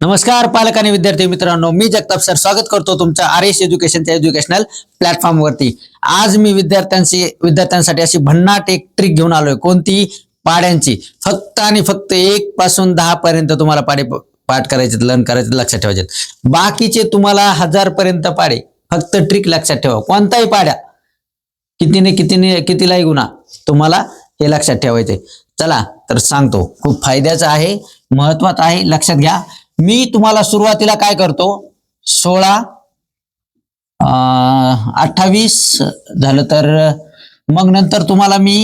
नमस्कार पालक आणि विद्यार्थी मित्रांनो. मी जगताप सर स्वागत करतो तुमच्या आर एस एज्युकेशनच्या एज्युकेशनल प्लॅटफॉर्म वरती. आज मी विद्यार्थ्यांशी विद्यार्थ्यांसाठी अशी भन्नाट एक ट्रिक घेऊन आलोय. कोणती? पाड्यांची. फक्त आणि फक्त एक पासून दहा पर्यंत तुम्हाला पाडे पाठ करायचे लर्न करायचे लक्षात ठेवायचे बाकीचे तुम्हाला हजार पर्यंत पाडे. फक्त ट्रिक लक्षात ठेवा. कोणताही पाड्या कितीने कितीने कितीलाही गुन्हा तुम्हाला हे लक्षात ठेवायचे चला तर सांगतो. खूप फायद्याचं आहे महत्वाचं आहे. लक्षात घ्या. मी तुम्हाला सुरुवातीला काय करतो? सोळा अठ्ठावीस झालं तर मग नंतर तुम्हाला मी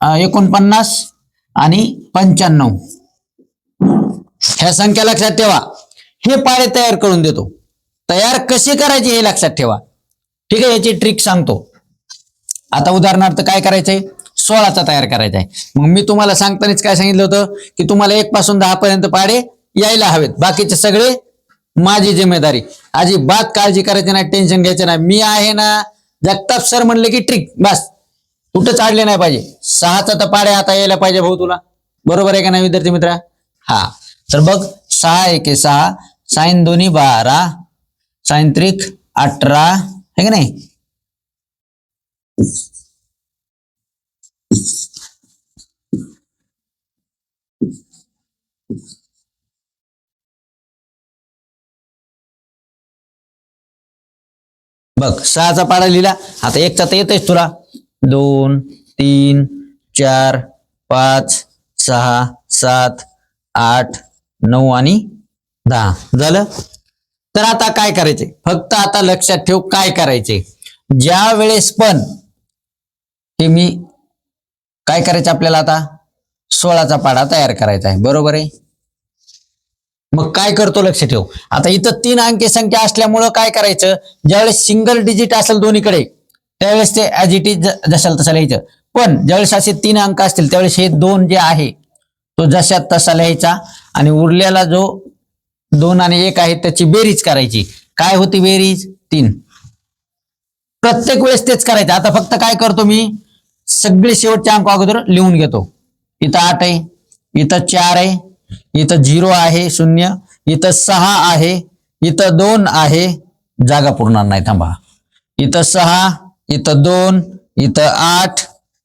एकोणपन्नास आणि पंच्याण्णव. ह्या संख्या लक्षात ठेवा. हे पाळे तयार करून देतो. तयार कसे करायचे हे लक्षात ठेवा. ठीक आहे याची ट्रिक सांगतो. आता उदाहरणार्थ काय करायचंय? सोळाचा तयार करायचा आहे मग मी तुम्हाला सांगतानाच काय सांगितलं होतं? की तुम्हाला एक पासून दहा पर्यंत पाडे यायला हवेत. बाकीचे सगळे माझी जिम्मेदारी. अजिबात काळजी करायची नाही टेन्शन घ्यायचं नाही. मी आहे ना जगताप सर म्हणले की ट्रिक बस. कुठं चाडले नाही पाहिजे. सहाचा तर पाड्या आता यायला पाहिजे भाऊ तुला. बरोबर आहे का नाही विद्यार्थी मित्रा? हा. तर बघ सहा एके सहा. साईन दोन्ही बारा. साईन त्रिक अठरा. है का नाही? बघ सहाचा पाडा लिहिला. आता एकचा तर येतच तुला. दोन तीन चार पाच सहा सात आठ नऊ आणि दहा. झालं? तर आता काय करायचे फक्त आता लक्षात ठेव काय करायचे ज्या वेळेस पण हे मी काय करायचं आपल्याला आता? सोळाचा पाडा तयार करायचा आहे. बरोबर आहे? मग काय करतो लक्ष ठेव. आता इथं तीन अंकी संख्या असल्यामुळं काय करायचं? ज्यावेळेस सिंगल डिजिट असेल दोन्हीकडे त्यावेळेस ते ऍज इट इज जशाला तसा लिहायचं. पण ज्यावेळेस असे तीन अंक असतील त्यावेळेस हे दोन जे आहे तो जशात तसा लिहायचा आणि उरलेला जो दोन आणि एक आहे त्याची बेरीज करायची. काय होती बेरीज? तीन. प्रत्येक वेळेस तेच करायचं. आता फक्त काय करतो मी? सगळे शेवटचे अंक अगोदर लिहून घेतो. इथं आठ आहे इथं चार आहे इथं झिरो आहे शून्य. इथं सहा आहे इथं दोन आहे जागा पुरणार नाही थांबा. इथं सहा इथं दोन इथं आठ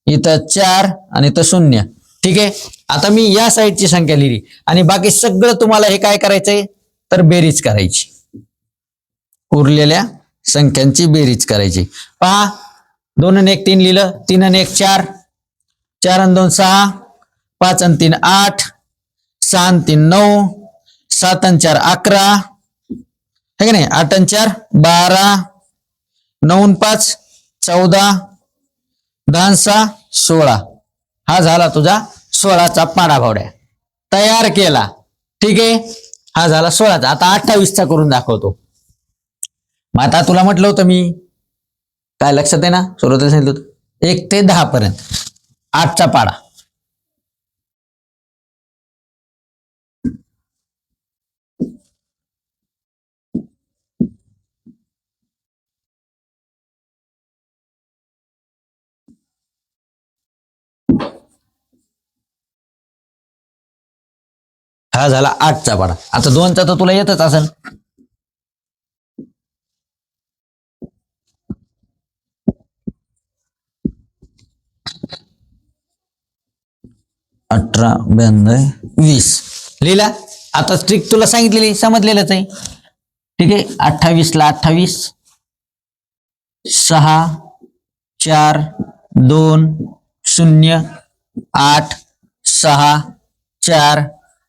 इथं चार आणि इथं शून्य. ठीक आहे? आता मी या साईडची संख्या लिहिली. आणि बाकी सगळं तुम्हाला हे काय करायचंय? तर बेरीज करायची. उरलेल्या संख्यांची बेरीज करायची. पहा दोन आणि एक तीन लिहिलं तीन आणि एक चार चार आणि दोन सहा पाच आणि तीन आठ सहा तीन नऊ सात चार अकरा है का नाही? आठ चार बारा नऊ पाच चौदा दहा सहा सोळा. हा झाला तुझा सोळाचा पाडाभावड्या तयार केला. ठीक आहे? हा झाला सोळाचा. आता अठ्ठावीसचा करून दाखवतो. मग आता तुला म्हटलं होतं मी. काय लक्षात आहे ना? सुरुवातीला सांगितलं होतं. एक ते दहा पर्यंत. आठचा पाडा. हा झाला आठचा पाडा. आता दोनचा तर तुला येतच असेल. अठरा ब्याण्णव वीस. लिहिला आता स्ट्रिक तुला सांगितलेली समजलेलंच आहे. ठीक आहे? अठ्ठावीसला अठ्ठावीस. सहा चार दोन शून्य आठ सहा चार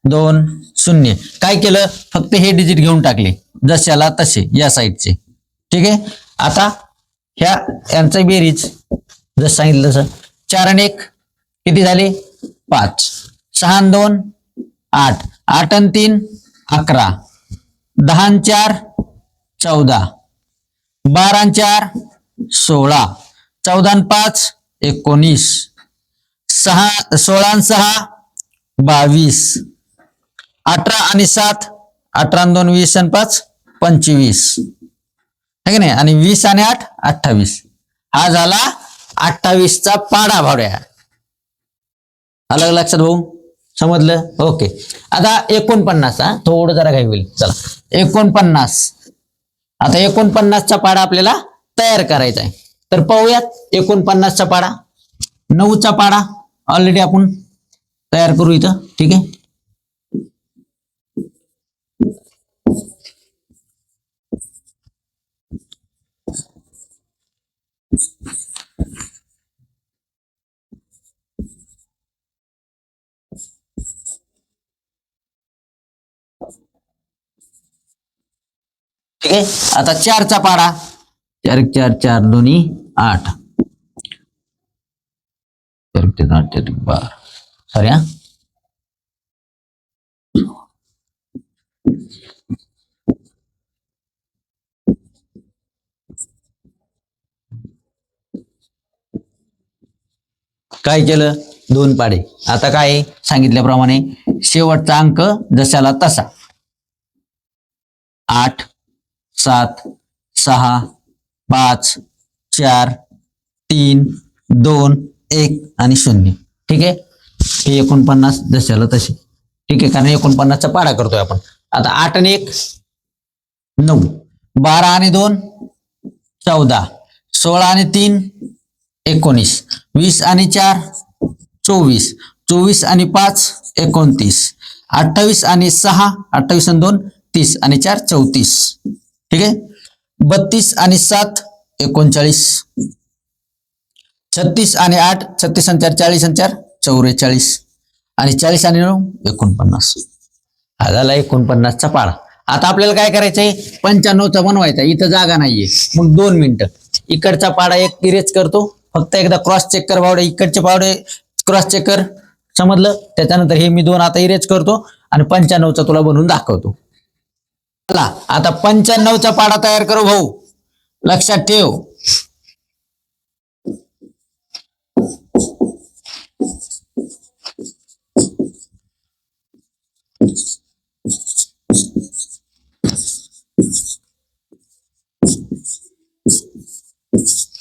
दोन शून्य. काय केलं? फक्त हे डिजिट घेऊन टाकले. जशाला तसे या साईडचे ठीक आहे? आता ह्या यांचं बेरीज. जसं सांगितलं तसं. चार आणि एक. किती झाले? पाच. सहा आणि दोन आठ. आठ आणि तीन अकरा. दहा आणि चार चौदा. बारा चार सोळा. चौदा पाच एकोणीस. सहा सोळा सहा बावीस. अठरा आणि सात अठरा दोन वीस आणि पाच पंचवीस. है की नाही? आणि वीस आणि आठ अठ्ठावीस. हा झाला अठ्ठावीसचा पाडा भावड्या अलग लक्षात भाऊ? समजलं? ओके. आता एकोणपन्नास हा? थोडं जरा काही होईल. चला. एकोणपन्नास. आता एकोणपन्नासचा पाडा आपल्याला तयार करायचा आहे. तर पाहूयात एकोणपन्नासचा पाडा. नऊचा पाडा. ऑलरेडी आपण तयार करू इथं. ठीक आहे? ठीक आहे? आता चारचा पाडा. चार चार चार दोन्ही आठ. चार एक आठ चार बारा. सॉरी हा. काय केलं? दोन पाडे. आता काय आहे? सांगितल्याप्रमाणे शेवटचा अंक जशाला तसा. आठ सात सहा पाच चार तीन दोन एक आणि शून्य. ठीक आहे? हे एकोणपन्नास जशाला तसे ठीक आहे? कारण एकोणपन्नासचा पाडा करतोय आपण. आता आठ आणि एक नऊ. बारा आणि दोन चौदा. सोळा आणि तीन एकोणीस. वीस आणि चार चोवीस. चोवीस आणि पाच एकोणतीस. अठ्ठावीस आणि सहा अठ्ठावीस आणि दोन तीस आणि चार चौतीस. ठीक आहे? बत्तीस आणि सात एकोणचाळीस. छत्तीस आणि आठ छत्तीस आणि चार चाळीस आणि चार चौवेचाळीस आणि चाळीस आणि नऊ एकोणपन्नास. हा झाला एकोणपन्नासचा पाडा आता आपल्याला काय करायचंय? पंच्याण्णवचा बनवायचा. इथं जागा नाहीये. मग दोन मिनिटं. इकडचा पाडा एक इरेज करतो. फक्त एकदा क्रॉस चेक कर बावडे इकडचे पावडे क्रॉस चेक कर. समजलं? त्याच्यानंतर हे मी दोन आता इरेज करतो आणि पंच्याण्णवचा तुला बनवून दाखवतो. चला आता पंच्याण्णवचा पाडा तयार करू भाऊ. लक्षात ठेव.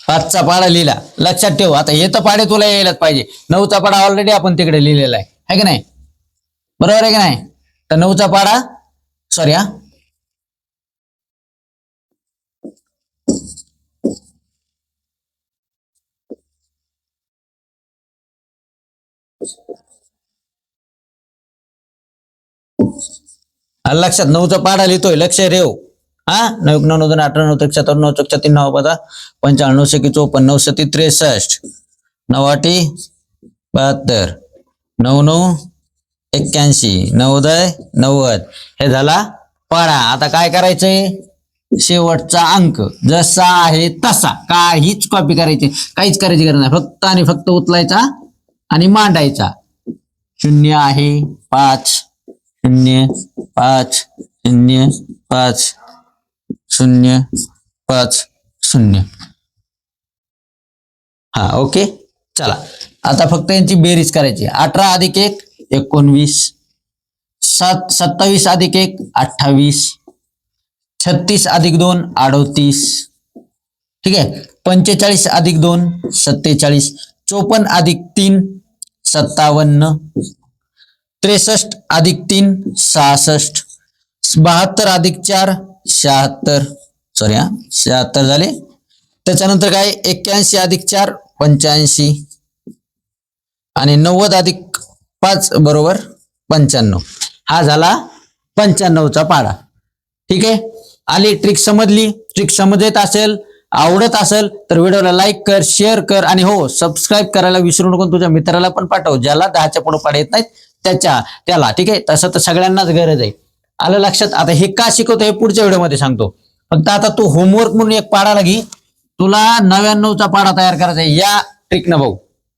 पाचचा पाडा लिहिला. लक्षात ठेव आता हे तर पाडे तुला यायलाच पाहिजे. नऊचा पाडा ऑलरेडी आपण तिकडे लिहिलेला आहे. है की नाही? बरोबर आहे की नाही? तर नऊचा पाडा सॉरी हा. लक्षात नऊचा पाडा लिहितोय लक्ष रेव हा? नऊ नऊ दोन अठरा नऊ त्रिक नऊ चौक छत्तीस नऊ पाचा पंचावन्न नऊशे की चोपन्न नऊशे ती त्रेसष्ट नऊ आठी बहात्तर नऊ नऊ एक्क्याऐंशी नवोदय नव्वद. हे झाला पाडा. आता काय करायचंय? शेवटचा अंक. जसा आहे तसा. काहीच कॉपी करायची काहीच करायची गरज नाही. फक्त आणि फक्त उचलायचा आणि मांडायचा. शून्य आहे पाच. शून्य पाच. शून्य पाच. शून्य पाच शून्य. हा ओके? चला. आता फक्त यांची बेरीज करायची. अठरा अधिक एक एकोणवीस. सात सत्तावीस अधिक एक अठ्ठावीस. छत्तीस अधिक दोन अडोतीस. ठीक आहे? पंचेचाळीस अधिक दोन सत्तेचाळीस. चोपन्न अधिक तीन सत्तावन्न. त्रेसष्ट अधिक तीन सहासष्ट. बहात्तर अधिक चार शहात्तर. सॉरी हा. शहात्तर झाले. त्याच्यानंतर काय? एक्क्याऐंशी अधिक चार पंच्याऐंशी. आणि नव्वद अधिक पाच बरोबर पंच्याण्णव. हा झाला पंच्याण्णवचा पाडा. ठीक आहे? आली ट्रिक समजली ट्रिक समजत असेल आवडत असेल तर व्हिडिओला लाईक कर शेअर कर आणि हो सबस्क्राईब करायला विसरू नको तुझ्या मित्राला पण पाठव ज्याला दहाच्या पुढे पाडा येत नाहीत त्याच्या त्याला. ठीक आहे? तसं तर सगळ्यांनाच गरज आहे. आलं लक्षात? आता हे का शिकवतो हे पुढच्या व्हिडिओमध्ये सांगतो. फक्त आता तू होमवर्क म्हणून एक पाडा लागी. तुला नव्याण्णवचा पाडा तयार करायचा आहे. या ट्रिकनं भाऊ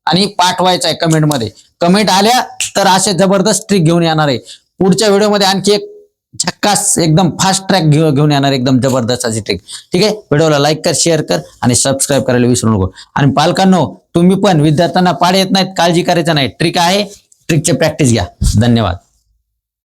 आणि पाठवायचा आहे कमेंटमध्ये कमेंट आल्या तर असे जबरदस्त ट्रिक घेऊन येणार आहे. पुढच्या व्हिडिओमध्ये आणखी एक झक्कास एकदम फास्ट ट्रॅक घेऊन येणार एकदम जबरदस्त अशी ट्रिक ठीक आहे? व्हिडिओला लाईक कर शेअर कर आणि सबस्क्राईब करायला विसरू नको. आणि पालकांनो तुम्ही पण विद्यार्थ्यांना पाडे येत नाहीत काळजी करायचं नाही. ट्रिक आहे. ट्रिकची प्रॅक्टिस घ्या. धन्यवाद.